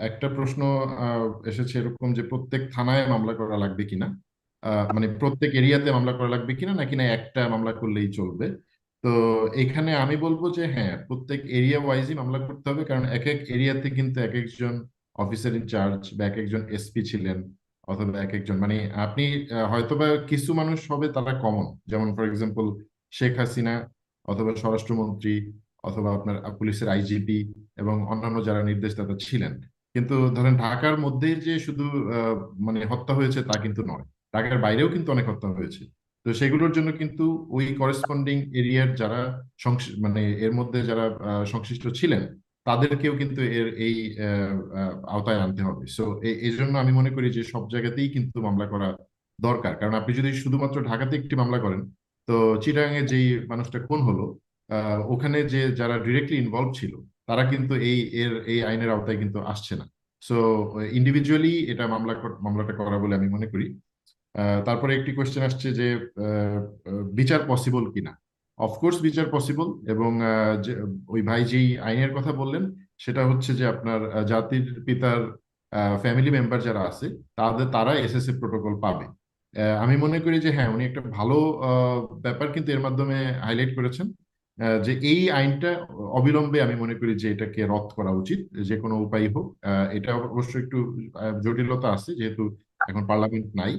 একটা প্রশ্ন এসেছে এরকম যে প্রত্যেক থানায় মামলা করা লাগবে কিনা? মানে প্রত্যেক এরিয়াতে মামলা করা লাগবে কিনা? নাকি না একটা মামলা করলেই চলবে? তো এখানে আমি বলব যে হ্যাঁ প্রত্যেক এরিয়া ওয়াইজই মামলা করতে হবে। কারণ এক এক এরিয়াতে কিন্তু এক একজন অফিসার ইনচার্জ বা এক একজন এসপি ছিলেন অথবা এক একজন মানে আপনি আহ, হয়তোবা কিছু মানুষ হবে তারা কমন যেমন ফর এক্সাম্পল শেখ হাসিনা অথবা স্বরাষ্ট্রমন্ত্রী অথবা আপনার পুলিশের আইজিপি এবং অন্যান্য যারা নির্দেশদাতা ছিলেন। কিন্তু ধরেন ঢাকার মধ্যেই যে শুধু মানে হত্যা হয়েছে তা কিন্তু নয়। ঢাকার বাইরেও কিন্তু অনেক হত্যা হয়েছে। তো সেগুলোর জন্য কিন্তু ওই করেসপন্ডিং এরিয়ার যারা মানে এর মধ্যে যারা সংশ্লিষ্ট ছিলেন, তাদেরকেও কিন্তু এর এই আওতায় আনতে হবে। সো এই জন্য আমি মনে করি যে সব জায়গাতেই কিন্তু মামলা করা দরকার। কারণ আপনি যদি শুধুমাত্র ঢাকাতে একটি মামলা করেন, তো চিটাগাঙে যেই মানুষটা খুন হলো ওখানে যে যারা ডিরেক্টলি ইনভলভ ছিল তারা কিন্তু এই, এর, এই আইনের আওতায় কিন্তু আসছে না। সো ইন্ডিভিজুয়ালি এটা মামলা মামলাটা করা বলে আমি মনে করি। তারপরে একটি কোয়েশ্চেন আসছে যে বিচার পসিবল কিনা? অফকোর্স বিচার পসিবল এবং ওই ভাই যেই আইনের কথা বললেন, সেটা হচ্ছে যে আপনার জাতির পিতার ফ্যামিলি মেম্বার যারা আছে, তাদের তারা এসএসএ প্রোটোকল পাবে। আমি মনে করি যে হ্যাঁ উনি একটা ভালো ব্যাপার কিন্তু এর মাধ্যমে হাইলাইট করেছেন। যে এই আইনটা অবিলম্বে আমি মনে করি যে এটাকে রদ করা উচিত যে কোনো উপায় হোক। এটা অবশ্য একটু জটিলতা আছে যেহেতু এখন পার্লামেন্ট নাই।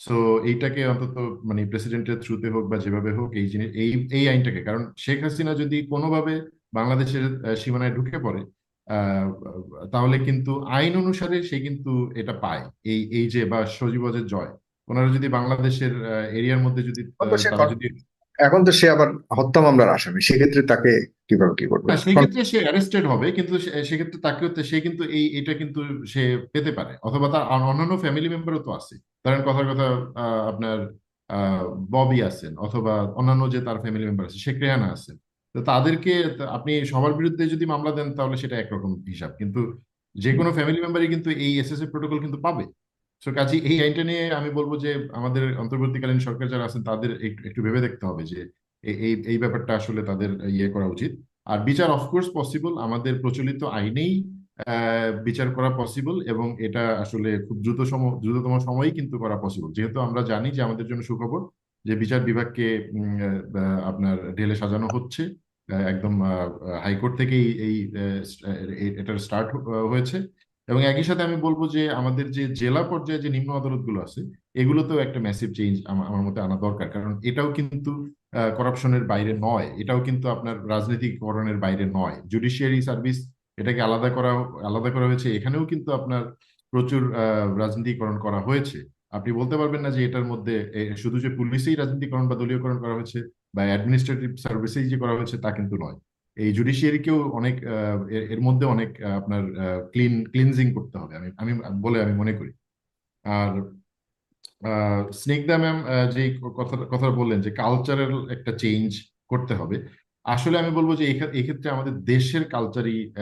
সো এইটাকে অন্তত মানে প্রেসিডেন্টের থ্রুতে হোক বা যেভাবে হোক এই জিনিস এই এই আইনটাকে কারণ শেখ হাসিনা যদি কোনোভাবে বাংলাদেশের সীমানায় ঢুকে পড়ে আহ, তাহলে কিন্তু আইন অনুসারে সে কিন্তু এটা পায়। এই এই যে বা সজীবজের জয় ওনারা যদি বাংলাদেশের এরিয়ার মধ্যে যদি যদি এখন তো সে আবার হত্যা মামলার আসামি সেক্ষেত্রে তাকে কীভাবে কি করবে? সেক্ষেত্রে সে অ্যারেস্টেড হবে কিন্তু সে- সেক্ষেত্রে তাকেও তো- সে কিন্তু এই এটা কিন্তু সে পেতে পারে অথবা তার অন্যান্য ফ্যামিলি মেম্বারও তো আছে। ধরেন কথার কথা আপনার আহ, ববি আছেন অথবা অন্যান্য যে তার ফ্যামিলি মেম্বার আছে শেখ রেহানা আছেন। তো তাদেরকে আপনি সবার বিরুদ্ধে যদি মামলা দেন তাহলে সেটা একরকম হিসাব কিন্তু যে কোনো ফ্যামিলি মেম্বারই কিন্তু এই এসএসএ প্রোটোকল কিন্তু পাবে। সো কাজে এই আইনটা নিয়ে আমি বলব যে আমাদের অন্তর্বর্তীকালীন সরকার যারা আছেন, তাদের একটু ভেবে দেখতে হবে যে এই এই ব্যাপারটা আসলে তাদের ইয়ে করা উচিত। আর বিচার অফকোর্স পসিবল আমাদের প্রচলিত আইনেই বিচার করা পসিবল এবং এটা আসলে খুব দ্রুত সম, দ্রুততম সময়েই কিন্তু করা পসিবল যেহেতু আমরা জানি যে আমাদের জন্য সুখবর যে বিচার বিভাগকে আপনার ঢেলে সাজানো হচ্ছে। একদম হাইকোর্ট থেকেই এই এটার স্টার্ট হয়েছে। এবং একই সাথে আমি বলব যে আমাদের যে জেলা পর্যায়ে যে নিম্ন আদালতগুলো আছে, এগুলোতেও একটা ম্যাসিভ চেঞ্জ আমার মতে আনা দরকার। কারণ এটাও কিন্তু করাপশনের বাইরে নয়। এটাও কিন্তু আপনার রাজনীতিকরণের বাইরে নয়। জুডিশিয়ারি সার্ভিস এটাকে আলাদা করা আলাদা করা হয়েছে। এখানেও কিন্তু আপনার প্রচুর রাজনীতিকরণ করা হয়েছে। আপনি বলতে পারবেন না যে এটার মধ্যে শুধু যে পুলিশেই রাজনীতিকরণ বা দলীয়করণ করা হয়েছে বা অ্যাডমিনিস্ট্রেটিভ সার্ভিসেই যে করা হয়েছে তা কিন্তু নয়। এই জুডিশিয়ারিকেও অনেক এর মধ্যে অনেক আপনার ক্লিন ক্লিনজিং করতে হবে। আমি আমি বলে আমি মনে করি। আর স্নিগ্ধা ম্যাম যে কথা কথা বললেন যে কালচারাল একটা চেঞ্জ করতে হবে, আসলে আমি বলব যে এক্ষেত্রে আমাদের দেশের কালচারই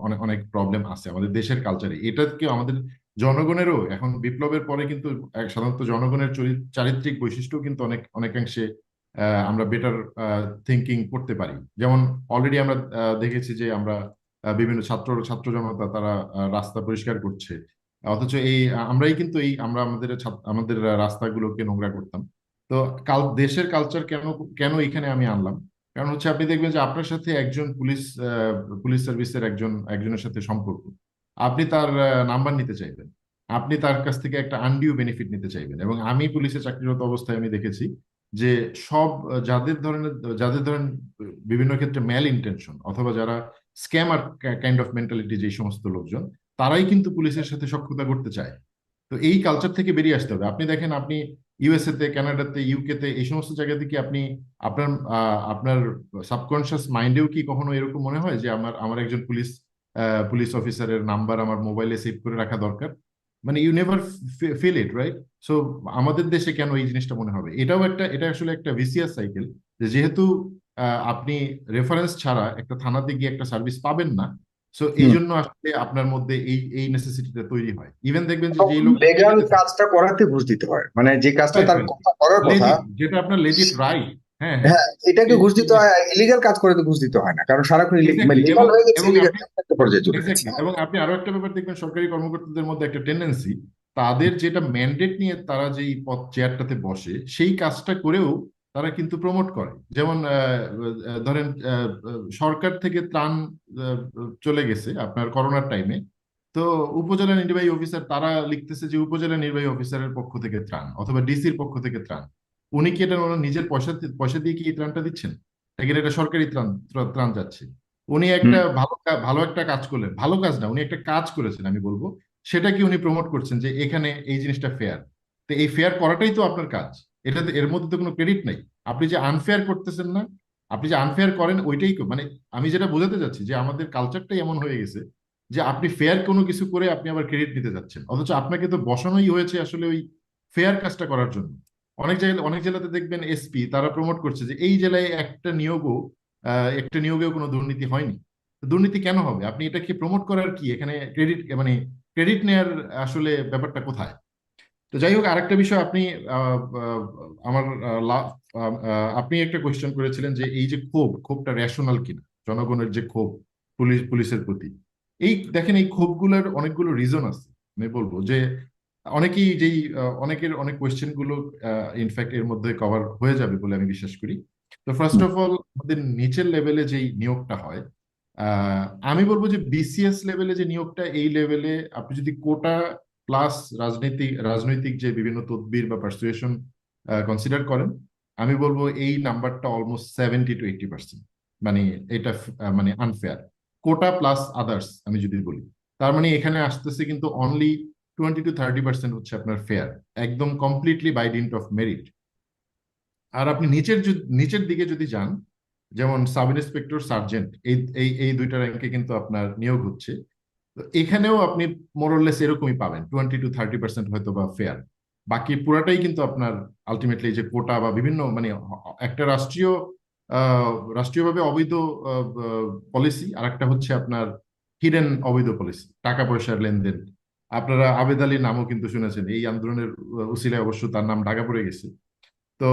অনেক অনেক প্রবলেম আছে আমাদের দেশের কালচারে এটা কি আমাদের জনগণেরও, এখন বিপ্লবের পরে কিন্তু সাধারণত জনগণের চরি- চারিত্রিক বৈশিষ্ট্য কিন্তু অনেক, অনেকাংশে আমরা বেটার থিঙ্কিং করতে পারি। যেমন অলরেডি আমরা দেখেছি যে আমরা বিভিন্ন ছাত্র ছাত্র জনতা তারা রাস্তা পরিষ্কার করছে। অথচ এই, আমরাই কিন্তু এই, আমরা আমাদের আমাদের রাস্তাগুলোকে নোংরা করতাম। তো কাল, দেশের কালচার কেন কেন এখানে আমি আনলাম? কারণ হচ্ছে আপনি দেখবেন যে আপনার সাথে একজন পুলিশ পুলিশ সার্ভিসের একজন, একজনের সাথে সম্পর্ক। আপনি তার নাম্বার নিতে চাইবেন। আপনি তার কাছ থেকে একটা আনডিউ বেনিফিট নিতে চাইবেন। এবং আমি পুলিশে চাকরিরত অবস্থায় আমি দেখেছি যে সব যাদের ধরনের, যাদের ধরেন বিভিন্ন ক্ষেত্রে ম্যাল ইন্টেনশন অথবা যারা স্ক্যামার কাইন্ড অফ মেন্টালিটি যে সমস্ত লোকজন, তারাই কিন্তু পুলিশের সাথে সক্ষতা করতে চায়। তো এই কালচার থেকে বেরিয়ে আসতে হবে। আপনি দেখেন, আপনি ইউএসএ তে কানাডাতে ইউকে তে, এই সমস্ত জায়গাতে কি আপনি আপনার আপনার সাবকনশিয়াস মাইন্ডেও কি কখনো এরকম মনে হয় যে আমার আমার একজন পুলিশ পুলিশ অফিসারের নাম্বার আমার মোবাইলে সেভ করে রাখা দরকার? মানে you never feel it right so আমাদের দেশে কেন এই জিনিসটা মনে হবে? এটাও একটা এটা আসলে একটা ভিসিয়াস সাইকেল যে যেহেতু আপনি রেফারেন্স ছাড়া একটা থানাতে গিয়ে একটা সার্ভিস পাবেন না সো এই জন্য আসলে আপনার মধ্যে এই এই নেসেসিটিটা তৈরি হয়। ইভেন দেখবেন যে যেই লোক লেগাল কাজটা করাতে ঘুষ দিতে হয়। মানে যে কাজটা তার করার কথা যেটা আপনার লেজিট রাইট হ্যাঁ। হ্যাঁ এটাকে ঘুষ দিতে হয় ইলিগাল কাজ করে তো ঘুষ দিতে হয় না কারণ সারাক্ষণ লিগাল হয়ে গেছে আপনি- একটা পর্যায়ে চলে গেছে এবং আপনি আরও একটা ব্যাপার দেখবেন সরকারি কর্মকর্তাদের মধ্যে একটা টেন্ডেন্সি তাদের যেটা ম্যান্ডেট নিয়ে তারা যেই পদ চেয়ারটাতে বসে সেই কাজটা করেও তারা কিন্তু প্রমোট করে। যেমন ধরেন সরকার থেকে ত্রাণ চলে গেছে আপনার করোনার টাইমে তো উপজেলা নির্বাহী অফিসার তারা লিখতেছে যে উপজেলা নির্বাহী অফিসারের পক্ষ থেকে ত্রাণ অথবা ডিসির পক্ষ থেকে ত্রাণ। উনি কি এটা ওনার নিজের পয়সা পয়সা দিয়ে কি এই ত্রাণটা দিচ্ছেন? নাকি এটা সরকারি ত্রাণ ত্রাণ যাচ্ছে? উনি একটা ভালো ভালো একটা কাজ করলেন ভালো কাজ না উনি একটা কাজ করেছেন আমি বলব। সেটা কি উনি প্রমোট করছেন যে এখানে এই জিনিসটা ফেয়ার তো এই ফেয়ার করাটাই তো আপনার কাজ। এটাতে এর মধ্যে তো কোনো ক্রেডিট নাই। আপনি যে আনফেয়ার করতেছেন না আপনি যে আনফেয়ার করেন ওইটাই মানে আমি যেটা বোঝাতে যাচ্ছি যে আমাদের কালচারটাই এমন হয়ে গেছে যে আপনি ফেয়ার কোনো কিছু করে আপনি আবার ক্রেডিট নিতে যাচ্ছেন। অথচ আপনাকে তো বসানোই হয়েছে আসলে ওই ফেয়ার কাজটা করার জন্য। অনেক জায়গায়, অনেক জেলাতে দেখবেন এসপি তারা প্রমোট করছে যে এই জেলায় একটা নিয়োগও একটা নিয়োগেও কোনো দুর্নীতি হয়নি। দুর্নীতি কেন হবে? আপনি এটাকে প্রমোট করার কি? এখানে ক্রেডিট মানে ক্রেডিট নেয়ার আসলে ব্যাপারটা কোথায়? তো যাই হোক, আরেকটা বিষয় আপনি আমার আপনি একটা কোয়েশ্চেন করেছিলেন যে এই যে ক্ষোভ, ক্ষোভটা রেশনাল কিনা? জনগণের যে ক্ষোভ, পুলিশ, পুলিশের প্রতি। এই, দেখেন এই ক্ষোভগুলোর অনেকগুলো রিজন আছে। আমি বলব যে অনেকেই যেই অনেকের অনেক কোয়েশ্চেনগুলো ইনফ্যাক্ট এর মধ্যে কভার হয়ে যাবে বলে আমি বিশ্বাস করি। তো ফার্স্ট অফ অল আমাদের নিচের লেভেলে যেই নিয়োগটা হয় আমি বলব যে বিসিএস লেভেলে যে নিয়োগটা এই লেভেলে আপনি যদি কোটা প্লাস রাজনৈতিক রাজনৈতিক যে বিভিন্ন তদবির বা পার্সুয়েশন কনসিডার করেন আমি বলব এই নাম্বারটা almost seventy two eighty percent মানে এটা মানে আনফেয়ার কোটা প্লাস আদার্স আমি যদি বলি। তার মানে এখানে আসতেছে কিন্তু only twenty two thirty percent হচ্ছে আপনার ফেয়ার একদম completely by dint of merit আর আপনি নিচের নিচের দিকে যদি যান, যেমন সাব ইন্সপেক্টর সার্জেন্ট এই এই এই দুইটা র্যাঙ্কে কিন্তু আপনার নিয়োগ হচ্ছে। এখানেও আপনি মোরলেস এরকমই পাবেন টোয়েন্টি টু থার্টি পার্সেন্ট হয়তো বা ফেয়ার বাকি পুরাটাই কিন্তু আপনার আলটিমেটলি যে কোটা বা বিভিন্ন মানে একটা রাষ্ট্রীয় রাষ্ট্রীয়ভাবে অবৈধ পলিসি আর একটা হচ্ছে আপনার হিডেন অবৈধ পলিসি টাকা পয়সার লেনদেন। আপনারা আবেদ আলীর নামও কিন্তু শুনেছেন। এই আন্দোলনের উসিলায় অবশ্য তার নাম ঢাকা পড়ে গেছে। তো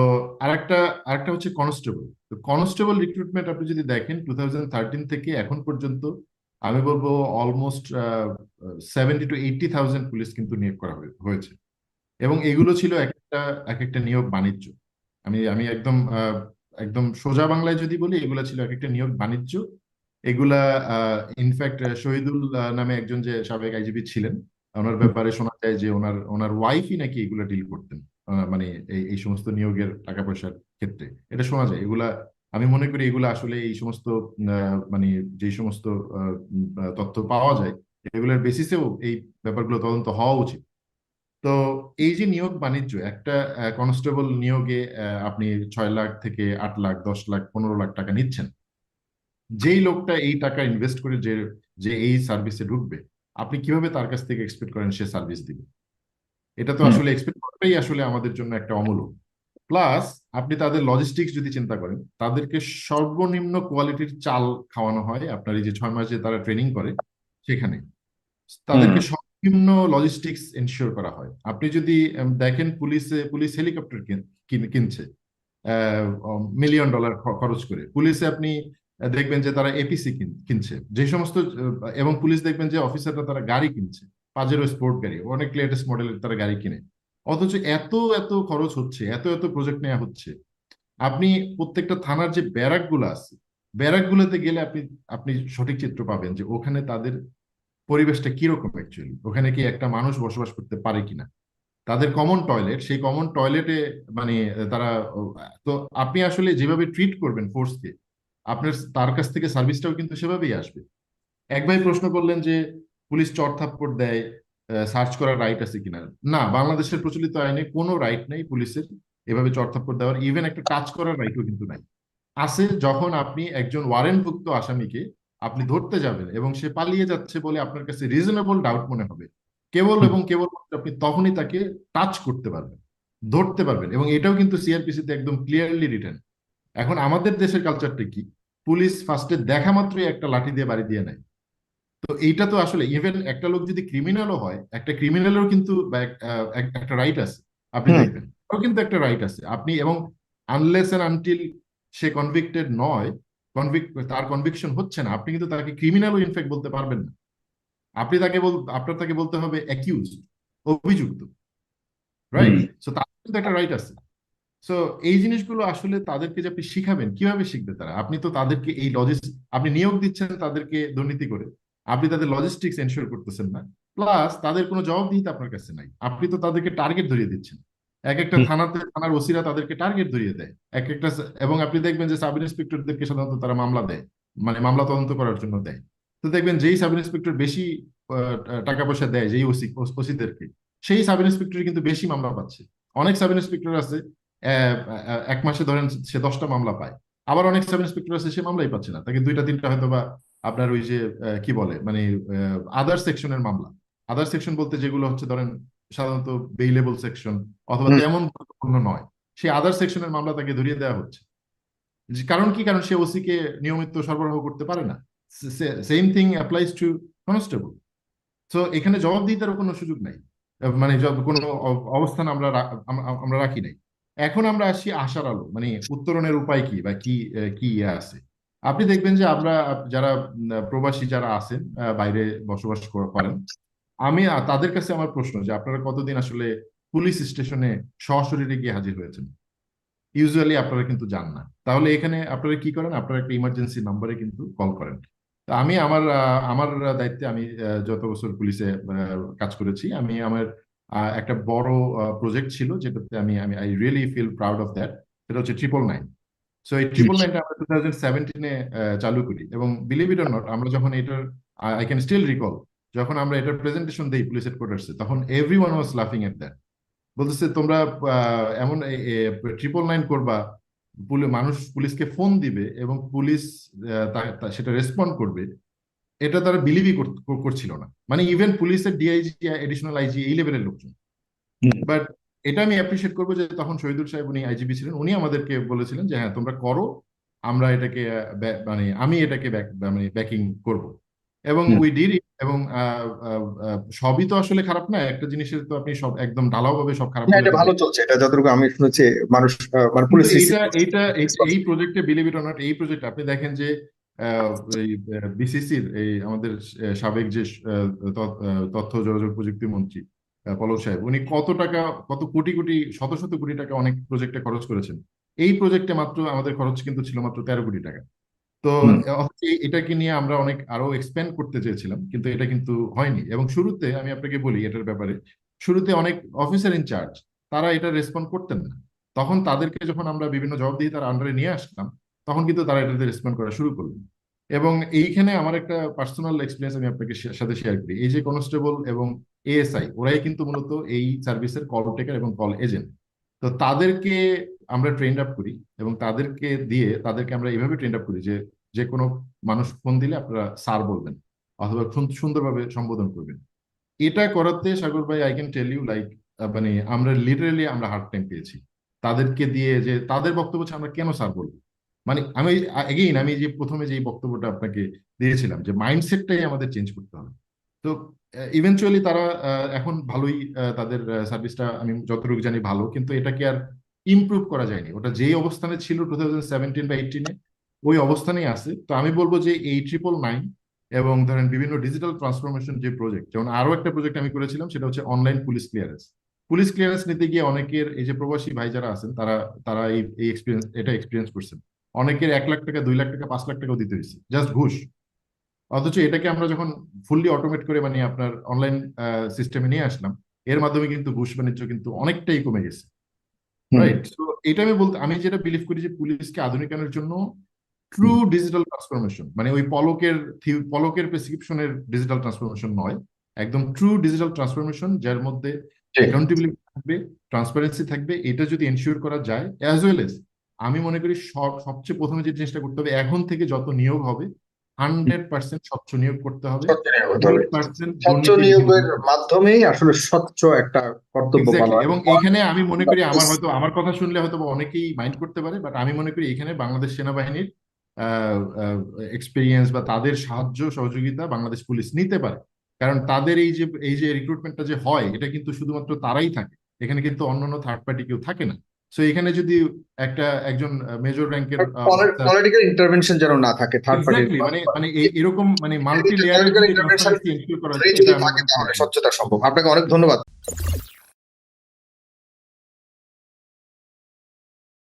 আরেকটা আরেকটা হচ্ছে কনস্টেবল। তো কনস্টেবল রিক্রুটমেন্ট আপনি যদি দেখেন টু থার্টিন থেকে এখন পর্যন্ত আমি বলব almost seventy two eighty thousand police কিন্তু নিয়োগ করা হয়েছে। এবং এগুলো ছিল এক একটা এক একটা নিয়োগ বাণিজ্য। আমি আমি একদম একদম সোজা বাংলায় যদি বলি, এগুলা ছিল এক একটা নিয়োগ বাণিজ্য। এগুলা ইনফ্যাক্ট শহীদুল নামে একজন যে সাবেক আইজিপি ছিলেন ওনার ব্যাপারে শোনা যায় যে ওনার ওনার ওয়াইফই নাকি এগুলা ডিল করতেন মানে এই সমস্ত নিয়োগের টাকা পয়সার ক্ষেত্রে। এটা শোনা যায়। এগুলা, আমি মনে করি এগুলা আসলে এই সমস্ত মানে যে সমস্ত তথ্য পাওয়া যায়, এগুলোর বেসিসেও এই ব্যাপারগুলো তদন্ত হওয়া উচিত। তো এই যে নিয়োগ বাণিজ্য, একটা কনস্টেবল নিয়োগে আপনি ছয় লাখ থেকে আট লাখ, দশ লাখ, পনেরো লাখ টাকা নিচ্ছেন। যেই লোকটা এই টাকা ইনভেস্ট করে যে যে এই সার্ভিসে ঢুকবে আপনি কীভাবে তার কাছ থেকে এক্সপেক্ট করেন সে সার্ভিস দিবে? এটা তো আসলে এক্সপেক্ট করাটাই আসলে আমাদের জন্য একটা অমূলক। প্লাস আপনি তাদের লজিস্টিক্স যদি চিন্তা করেন তাদেরকে সর্বনিম্ন কোয়ালিটির চাল খাওয়ানো হয় আপনার এই যে ছয় মাস যে তারা ট্রেনিং করে সেখানে। তাদেরকে সর্বনিম্ন লজিস্টিক্স এনশিওর করা হয়। আপনি যদি দেখেন পুলিশে পুলিশ হেলিকপ্টার কিনছে মিলিয়ন ডলার খরচ করে। পুলিশে আপনি দেখবেন যে তারা এপিসি কিনছে। যে সমস্ত এবং পুলিশ দেখবেন যে অফিসাররা তারা গাড়ি কিনছে। পাজেরো স্পোর্ট গাড়ি, অনেক লেটেস্ট মডেলের তারা গাড়ি কিনে। অথচ এত এত খরচ হচ্ছে, এত এত প্রজেক্ট নেওয়া হচ্ছে। আপনি প্রত্যেকটা থানার যে ব্যারাকগুলো আছে ব্যারাক গুলোতে গেলে আপনি আপনি সঠিক চিত্র পাবেন যে ওখানে তাদের পরিবেশটা কীরকম অ্যাকচুয়ালি ওখানে কি একটা মানুষ বসবাস করতে পারে কিনা? তাদের কমন টয়লেট সেই কমন টয়লেটে মানে তারা, তো আপনি আসলে যেভাবে ট্রিট করবেন ফোর্সকে আপনার তার কাছ থেকে সার্ভিসটাও কিন্তু সেভাবেই আসবে। এক ভাই প্রশ্ন করলেন যে পুলিশ চড় থাপ্পড় দেয় সার্চ করার রাইট আছে কিনা? না বাংলাদেশের প্রচলিত আইনে কোনো রাইট নেই পুলিশের এভাবে চড় থাপ্পড় দেওয়ার। ইভেন একটা টাচ করার রাইটও কিন্তু নাই। আছে যখন আপনি একজন ওয়ারেন্টভুক্ত আসামিকে আপনি ধরতে যাবেন এবং সে পালিয়ে যাচ্ছে বলে আপনার কাছে রিজনেবল ডাউট মনে হবে। কেবল এবং কেবল আপনি তখনই তাকে টাচ করতে পারবেন ধরতে পারবেন এবং এটাও কিন্তু সিআরপিসি তে একদম ক্লিয়ারলি রিটেন এখন আমাদের দেশের কালচারটা কি? পুলিশ ফার্স্টে দেখা মাত্রই একটা লাঠি দিয়ে বাড়ি দিয়ে নেয়। তো এইটা তো আসলে ইভেন একটা লোক যদি ক্রিমিনালও হয় একটা ক্রিমিনালেরও কিন্তু একটা রাইট আছে। আপনি দেখবেন কিন্তু একটা রাইট আছে। আপনি এবং আনলেস এন্ড আনটিল সে কনভিক্টেড নয় কনভিক্ট তার কনভিকশন হচ্ছে না আপনি কিন্তু তাকে ক্রিমিনালও ইনফেক্ট বলতে পারবেন না। আপনি তাকে বল আপনার তাকে বলতে হবে অ্যাকিউজ অভিযুক্ত রাইট সো তার কিন্তু একটা রাইট আছে। সো এই জিনিসগুলো আসলে তাদেরকে যে আপনি শিখাবেন কীভাবে শিখবে তারা? আপনি তো তাদেরকে এই লজিস আপনি নিয়োগ দিচ্ছেন তাদেরকে দুর্নীতি করে। আপনি তাদের লজিস্টিক্স এনশিওর করতেছেন না। প্লাস তাদের কোনো জবাবদিহিতা আপনার কাছে নাই। আপনি তো তাদেরকে টার্গেট ধরিয়ে দিচ্ছেন। এক একটা থানাতে থানার ওসিরা তাদেরকে টার্গেট ধরিয়ে দেয়। এক একটা এবং আপনি দেখবেন যে সাব ইন্সপেক্টরদেরকে সাধারণত তারা মামলা দেয়। মানে মামলা তদন্ত করার জন্য দেয়। তো দেখবেন যেই সাব ইন্সপেক্টর বেশি টাকা পয়সা দেয় যেই ওসি ওসিদেরকে সেই সাব ইন্সপেক্টর কিন্তু বেশি মামলা পাচ্ছে। অনেক সাব ইন্সপেক্টর আছে এক মাসে ধরেন সে দশটা মামলা পায়। আবার অনেক সাব ইন্সপেক্টর আছে সে মামলাই পাচ্ছে না। তাকে দুইটা তিনটা হয়তো বা আপনার ওই যে কি বলে মানে আদার সেকশনের মামলা। আদার সেকশন বলতে যেগুলো হচ্ছে ধরেন সাধারণত বেইলেবল সেকশন অথবা। তেমন গুরুত্বপূর্ণ নয়। সেই আদার সেকশনের মামলা তাকে ধরিয়ে দেওয়া হচ্ছে। কারণ কি? কারণ সে ওসি কে নিয়মিত সরবরাহ করতে পারে না। Same thing applies to constable so এখানে জবাবদিহিতার কোনো সুযোগ নাই। মানে কোনো অবস্থান আমরা আমরা রাখি নাই। এখন আমরা আসি আশার আলো মানে উত্তরণের উপায় কি বা কি কি ইয়ে আছে? আপনি দেখবেন যে আমরা, যারা প্রবাসী যারা আছেন বাইরে বসবাস কর- করেন, আমি তাদের কাছে আমার প্রশ্ন যে আপনারা কতদিন আসলে পুলিশ স্টেশনে সশরীরে গিয়ে হাজির হয়েছেন? ইউজুয়ালি আপনারা কিন্তু যান না। তাহলে এখানে আপনারা কি করেন? আপনারা একটা ইমার্জেন্সি নাম্বারে কিন্তু কল করেন। তা আমি আমার আমার দায়িত্বে আমি যত বছর পুলিশে কাজ করেছি, আমি আমার একটা বড় প্রজেক্ট ছিল যেটাতে আমি আমি I really feel proud of that সেটা হচ্ছে ট্রিপল নাইন সো এই ট্রিপল নাইনটা আমরা টু থাউজেন্ড সেভেন্টিনে চালু করি এবং বিলিভ ইট অর নট আমরা যখন এটার আই ক্যান স্টিল রিকল যখন আমরা এটার প্রেজেন্টেশন দিই পুলিশ হেডকোয়ার্টার্সে তখন এভরি ওয়ান ওয়াজ লাফিং এট দ্যাট বলতেছে তোমরা এমন ট্রিপল নাইন করবা মানুষ পুলিশকে ফোন দিবে এবং পুলিশ সেটা রেসপন্ড করবে। এটা তারা বিলিভই করছিল না। মানে ইভেন পুলিশের ডিআইজি এডিশনাল আইজি এই লেভেলের লোকজন। বাট এটা আমি অ্যাপ্রিসিয়েট করব যে তখন শহীদুল সাহেব উনি আইজিপি ছিলেন উনি আমাদেরকে বলেছিলেন যে হ্যাঁ তোমরা করো আমরা এটাকে মানে আমি এটাকে মানে ব্যাকিং করব। এবং। উই ডিড এবং সবই তো আসলে খারাপ না একটা জিনিসের তো আপনি সব একদম ঢালাও ভাবে সব খারাপ না এটা ভালো চলছে এটা যতটুকু আমি শুনেছি মানুষ মানে পুলিশ এইটা এই- এই প্রজেক্টে বিলিভ ইট অর নট এই প্রজেক্ট আপনি দেখেন যে বিসিসির এই আমাদের সাবেক যে তথ্য যোগাযোগ প্রযুক্তি মন্ত্রী পলক সাহেব উনি কত টাকা কত কোটি কোটি শত শত কোটি টাকা অনেক প্রজেক্টে খরচ করেছেন। এই প্রজেক্টে মাত্র আমাদের খরচ কিন্তু ছিল মাত্র তেরো কোটি টাকা। তো এটাকে নিয়ে আমরা অনেক আরও এক্সপ্যান্ড করতে চেয়েছিলাম কিন্তু এটা কিন্তু হয়নি। এবং শুরুতে আমি আপনাকে বলি এটার ব্যাপারে শুরুতে অনেক অফিসার ইনচার্জ তারা এটা রেসপন্ড করতেন না। তখন তাদেরকে যখন আমরা বিভিন্ন জবাবদিহিতার আন্ডারে নিয়ে আসলাম তখন কিন্তু তারা এটাতে রেসপন্ড করা শুরু করলেন এবং এইখানে আমার একটা পার্সোনাল এক্সপিরিয়েন্স আমি আপনাকে সাথে শেয়ার করি। এই যে কনস্টেবল এবং এএসআই ওরাই কিন্তু মূলত এই সার্ভিসের কল টেকার এবং কল এজেন্ট তো তাদেরকে আমরা ট্রেন আপ করি এবং তাদেরকে দিয়ে তাদেরকে আমরা এভাবে ট্রেন আপ করি যে যে কোনো মানুষ ফোন দিলে আপনারা স্যার বলবেন অথবা সুন- সুন্দরভাবে সম্বোধন করবেন। এটা করাতে সাগর ভাই I can tell you like মানে আমরা লিটারেলি আমরা হার্ড টাইম পেয়েছি। তাদেরকে দিয়ে যে, তাদের বক্তব্য আমরা কেন স্যার বলব? মানে আমি এগেইন আমি যে প্রথমে যে বক্তব্যটা আপনাকে দিয়েছিলাম যে মাইন্ডসেটটাই আমাদের চেঞ্জ করতে হবে। তো ইভেনচুয়ালি তারা এখন ভালোই তাদের সার্ভিসটা আমি যতটুকু জানি ভালো, কিন্তু এটাকে আর ইমপ্রুভ করা যায়নি। ওটা যেই অবস্থানে ছিল টু থাউজেন্ড সেভেন্টিন বা এইটিনে ওই অবস্থানেই আছে। তো আমি বলব যে এই ট্রিপল নাইন এবং ধরেন বিভিন্ন ডিজিটাল ট্রান্সফরমেশন যে প্রজেক্ট যেমন আরও একটা প্রজেক্ট আমি করেছিলাম, সেটা হচ্ছে online police clearance police clearance নিতে গিয়ে অনেকের, এই যে প্রবাসী ভাই যারা আছেন, তারা তারা এই এক্সপিরিয়েন্স এটা এক্সপিরিয়েন্স করছেন। অনেকের এক লাখ টাকা দুই লাখ টাকা পাঁচ লাখ টাকাও দিতে হয়েছে। জাস্ট ঘুষ। অথচ এটাকে আমরা যখন ফুললি অটোমেট করে মানে আপনার অনলাইন সিস্টেমে নিয়ে আসলাম এর মাধ্যমে কিন্তু ঘুষ বাণিজ্য কিন্তু অনেকটাই কমে গেছে। রাইট তো এটা আমি বলতে আমি যেটা বিলিভ করি যে পুলিশকে আধুনিকায়নের জন্য ট্রু ডিজিটাল ট্রান্সফরমেশন মানে ওই পলকের পলকের প্রেসক্রিপশনের ডিজিটাল ট্রান্সফরমেশন নয়। একদম ট্রু ডিজিটাল ট্রান্সফরমেশন যার মধ্যে অ্যাকাউন্টেবিলিটি থাকবে ট্রান্সপারেন্সি থাকবে এটা যদি এনশিওর করা যায় অ্যাজ ওয়েল এস আমি মনে করি সব সবচেয়ে প্রথমে যে জিনিসটা করতে হবে এখন থেকে যত নিয়োগ হবে হান্ড্রেড পার্সেন্ট স্বচ্ছ নিয়োগ করতে হবে। স্বচ্ছ নিয়োগ হতে হবে। 100% স্বচ্ছ দুর্নীতিবিহীন নিয়োগের মাধ্যমেই আসলে স্বচ্ছ একটা কর্তব্য এবং এখানে আমি মনে করি আমার হয়তো আমার কথা শুনলে হয়তো অনেকেই মাইন্ড করতে পারে বাট আমি মনে করি এখানে বাংলাদেশ সেনাবাহিনীর এক্সপিরিয়েন্স বা তাদের সাহায্য সহযোগিতা বাংলাদেশ পুলিশ নিতে পারে। কারণ তাদের এই যে এই যে রিক্রুটমেন্টটা যে হয় এটা কিন্তু শুধুমাত্র তারাই থাকে। এখানে কিন্তু অন্যান্য থার্ড পার্টি কেউ থাকে না। সো এখানে যদি একটা একজন মেজর র্যাঙ্কের পলিটিক্যাল ইন্টারভেনশন যেন না থাকে থার্ড পার্টি মানে মানে এরকম মানে মাল্টি লেয়ার ইন্টারভেনশন করা যায় যদি থাকে তাহলে স্বচ্ছতা সম্ভব। আপনাকে অনেক ধন্যবাদ।